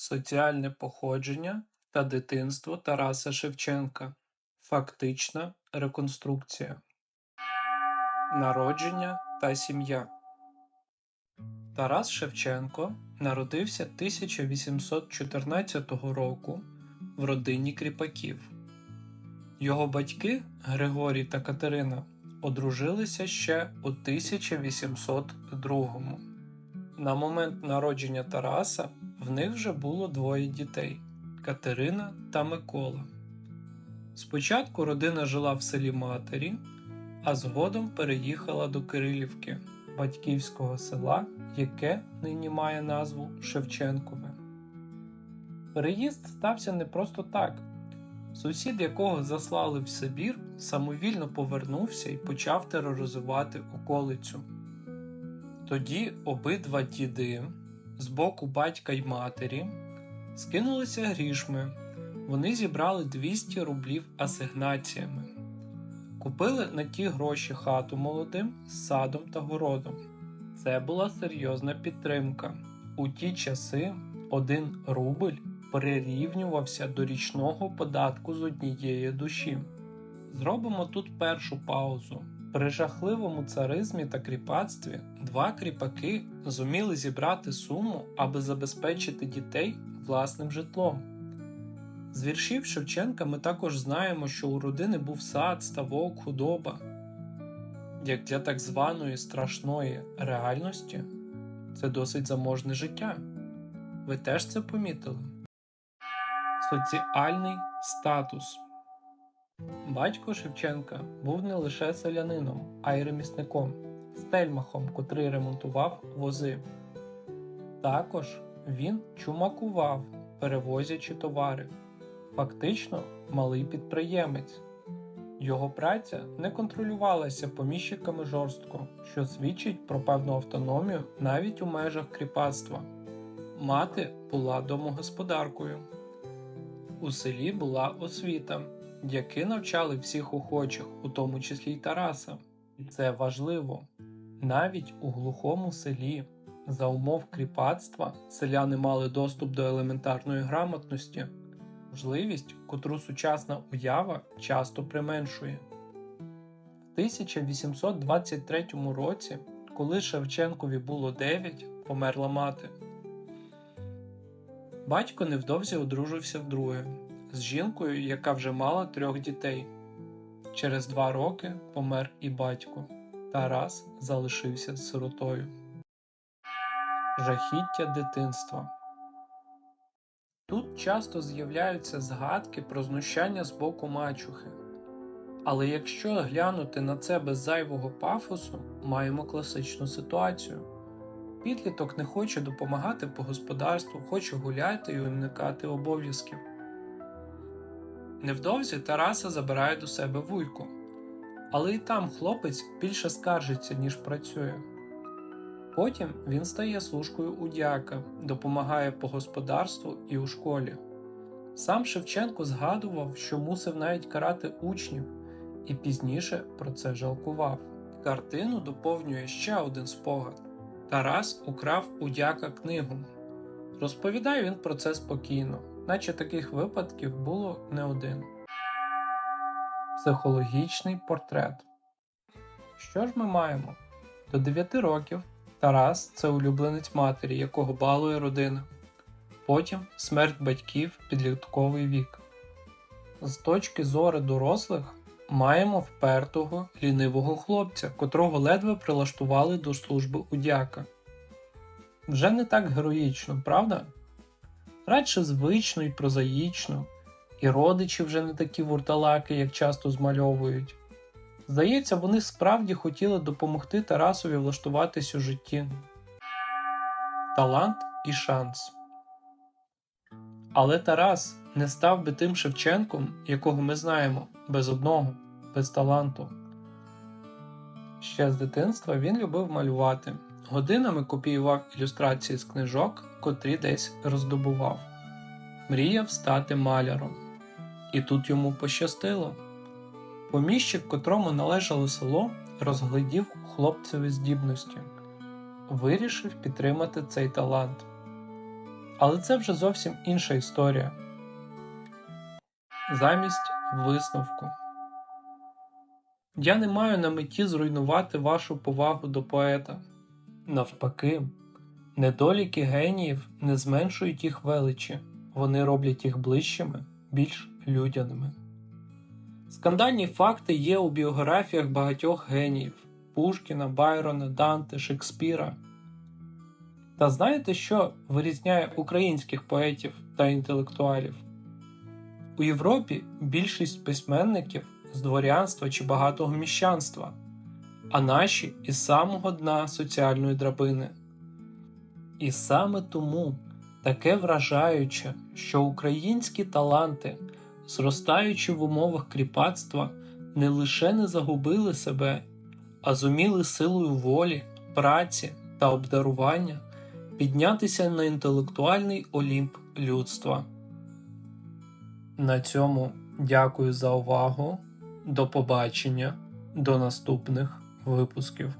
Соціальне походження та дитинство Тараса Шевченка. Фактична реконструкція. Народження та сім'я. Тарас Шевченко народився 1814 року в родині кріпаків. Його батьки Григорій та Катерина одружилися ще у 1802. На момент народження Тараса в них вже було двоє дітей Катерина та Микола. Спочатку родина жила в селі матері, а згодом переїхала до Кирилівки, батьківського села, яке нині має назву Шевченкове. Переїзд стався не просто так. Сусід, якого заслали в Сибір, самовільно повернувся і почав тероризувати околицю. Тоді обидва діди з боку батька й матері скинулися грішми. Вони зібрали 200 рублів асигнаціями, купили на ті гроші хату молодим з садом та городом. Це була серйозна підтримка. У ті часи один рубль прирівнювався до річного податку з однієї душі. Зробимо тут першу паузу. При жахливому царизмі та кріпацтві два кріпаки зуміли зібрати суму, аби забезпечити дітей власним житлом. З віршів Шевченка ми також знаємо, що у родини був сад, ставок, худоба. Як для так званої страшної реальності, це досить заможне життя. Ви теж це помітили? Соціальний статус Батько Шевченка був не лише селянином, а й ремісником, стельмахом, котрий ремонтував вози. Також він чумакував, перевозячи товари, фактично малий підприємець. Його праця не контролювалася поміщиками жорстко, що свідчить про певну автономію навіть у межах кріпацтва. Мати була домогосподаркою. У селі була освіта, які навчали всіх охочих, у тому числі й Тараса. І це важливо. Навіть у глухому селі, за умов кріпацтва, селяни мали доступ до елементарної грамотності, можливість, котру сучасна уява часто применшує. В 1823 році, коли Шевченкові було 9, померла мати. Батько невдовзі одружився вдруге з жінкою, яка вже мала трьох дітей. Через два роки помер і батько. Тарас залишився сиротою. Жахіття дитинства. Тут часто з'являються згадки про знущання з боку мачухи. Але якщо глянути на це без зайвого пафосу, маємо класичну ситуацію. Підліток не хоче допомагати по господарству, хоче гуляти і уникати обов'язків. Невдовзі Тараса забирає до себе вуйку, але і там хлопець більше скаржиться, ніж працює. Потім він стає служкою у дяка, допомагає по господарству і у школі. Сам Шевченко згадував, що мусив навіть карати учнів, і пізніше про це жалкував. Картину доповнює ще один спогад: Тарас украв у дяка книгу. Розповідає він про це спокійно, наче таких випадків було не один. Психологічний портрет. Що ж ми маємо? До 9 років Тарас це улюбленець матері, якого балує родина. Потім смерть батьків, підлітковий вік. З точки зору дорослих маємо впертого лінивого хлопця, котрого ледве прилаштували до служби у дяка. Вже не так героїчно, правда? Радше звично і прозаїчно, і родичі вже не такі вурталаки, як часто змальовують. Здається, вони справді хотіли допомогти Тарасові влаштуватись у житті. Талант і шанс. Але Тарас не став би тим Шевченком, якого ми знаємо, без одного, без таланту. Ще з дитинства він любив малювати. Годинами копіював ілюстрації з книжок, котрі десь роздобував. Мріяв стати маляром. І тут йому пощастило. Поміщик, котрому належало село, розглядів хлопцеві здібності, вирішив підтримати цей талант. Але це вже зовсім інша історія. Замість висновку. Я не маю на меті зруйнувати вашу повагу до поета. Навпаки, недоліки геніїв не зменшують їх величі, вони роблять їх ближчими, більш людяними. Скандальні факти є у біографіях багатьох геніїв Пушкіна, Байрона, Данте, Шекспіра. Та знаєте, що вирізняє українських поетів та інтелектуалів? У Європі більшість письменників з дворянства чи багатого міщанства, а наші із самого дна соціальної драбини. І саме тому таке вражаюче, що українські таланти, зростаючи в умовах кріпацтва, не лише не загубили себе, а зуміли силою волі, праці та обдарування піднятися на інтелектуальний олімп людства. На цьому дякую за увагу. До побачення, до наступних випусків.